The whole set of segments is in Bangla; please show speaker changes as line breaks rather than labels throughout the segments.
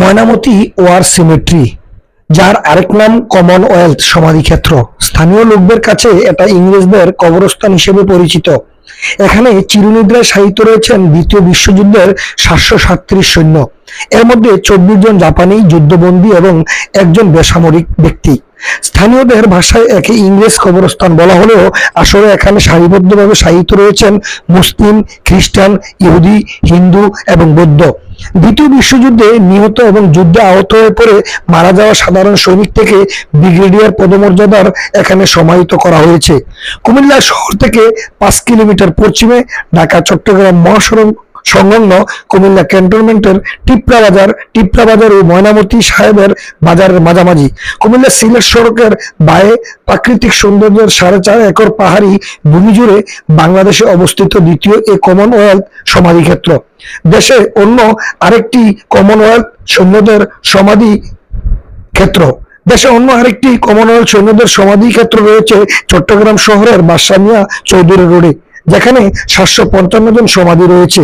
ময়নামতি ওয়ার সিমেট্রি, যার আরেক নাম কমনওয়েলথ সমাধিক্ষেত্র। স্থানীয় লোকদের কাছে এটা ইংরেজদের কবরস্থান হিসেবে পরিচিত। এখানে চিরনিদ্রায় সাহিত্য রয়েছেন দ্বিতীয় বিশ্বযুদ্ধের সাতশো সাতত্রিশ সৈন্য। এর মধ্যে চব্বিশ জন জাপানি যুদ্ধবন্দী এবং একজন বেসামরিক ব্যক্তি। স্থানীয়দের ভাষায় একে ইংরেজ কবরস্থান বলা হলেও আসলে এখানে সারিবদ্ধভাবে সাহিত্য রয়েছেন মুসলিম, খ্রিস্টান, ইহুদি, হিন্দু এবং বৌদ্ধ। দ্বিতীয় বিশ্বযুদ্ধে নিহত এবং যুদ্ধে আহত হয়ে পড়ে মারা যাওয়া সাধারণ সৈনিক থেকে ব্রিগেডিয়ার পদমর্যাদার এখানে সমাহিত করা হয়েছে। কুমিল্লা শহর থেকে পাঁচ কিলোমিটার পশ্চিমে ঢাকা, চট্টগ্রাম, মহাসড়ক সংলগ্ন কুমিল্লা ক্যান্টনমেন্টের টিপরা বাজার টিপরা বাজার ও ময়নামতি সাহেবের বাজারের মাঝামাঝি। কুমিল্লা সিলেট সড়কের বায়ে প্রাকৃতিক সৌন্দর্যের সাড়ে চার একর পাহাড়ি ভূমি জুড়ে বাংলাদেশে অবস্থিত দ্বিতীয় এ কমনওয়েলথ সমাধিক্ষেত্র। দেশে অন্য আরেকটি কমনওয়েলথ সৈন্যদের সমাধি ক্ষেত্র। দেশে অন্য আরেকটি কমনওয়েলথ সৈন্যদের সমাধি ক্ষেত্র রয়েছে চট্টগ্রাম শহরের বাসামিয়া চৌধুরী রোডে, যেখানে সাতশো পঞ্চান্ন জন সমাধি রয়েছে।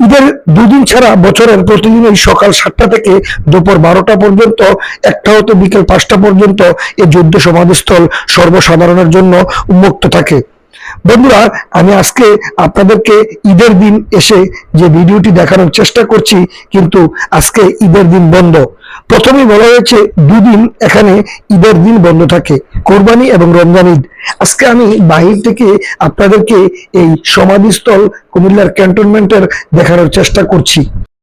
ঈদের দুদিন ছাড়া বছরের প্রতিদিন ওই সকাল সাতটা থেকে দুপুর বারোটা পর্যন্ত, একটা হতে বিকেল পাঁচটা পর্যন্ত এই যুদ্ধ সমাধিস্থল সর্বসাধারণের জন্য উন্মুক্ত থাকে। বন্ধুরা, আমি আজকে আপনাদেরকে ঈদের দিন এসে যে ভিডিওটি দেখানোর চেষ্টা করছি, কিন্তু আজকে ঈদের দিন বন্ধ। প্রথমেই বলা হয়েছে, দুদিন এখানে ঈদের দিন বন্ধ থাকে, কোরবানি এবং রমজান ঈদ। আজকে আমি বাহির থেকে আপনাদেরকে এই সমাধিস্থল কুমিল্লার ক্যান্টনমেন্টের দেখানোর চেষ্টা করছি।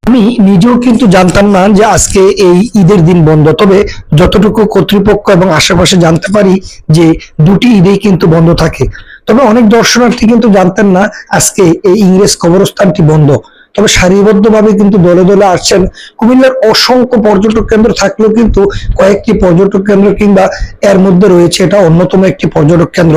আমি নিজেও কিন্তু জানতাম না যে আজকে এই ঈদের দিন বন্ধ, তবে যতটুকু কর্তৃপক্ষ এবং আশেপাশে জানতে পারি যে দুটি ঈদেই কিন্তু বন্ধ থাকে। তবে অনেক দর্শনার্থী কিন্তু জানতেন না আজকে এই ইংরেজ কবরস্থানটি বন্ধ। তবে সারিবদ্ধভাবে কিন্তু দলে দলে আসছেন। কুমিল্লার অসংখ্য পর্যটক কেন্দ্র থাকলেও কিন্তু কয়েকটি পর্যটক কেন্দ্র কিংবা এর মধ্যে রয়েছে এটা অন্যতম একটি পর্যটক কেন্দ্র।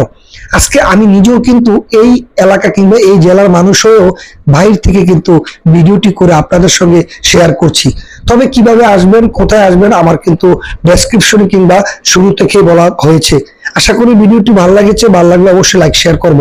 আজকে আমি নিজেও কিন্তু এই এলাকা কিংবা এই জেলার মানুষ হয়েও বাইরে থেকে কিন্তু ভিডিওটি করে আপনাদের সঙ্গে শেয়ার করছি। তবে কীভাবে আসবেন, কোথায় আসবেন আমার কিন্তু ডেসক্রিপশনে কিংবা শুরু থেকেই বলা হয়েছে। আশা করি ভিডিওটি ভালো লাগেছে, ভালো লাগলে অবশ্যই লাইক শেয়ার করবেন।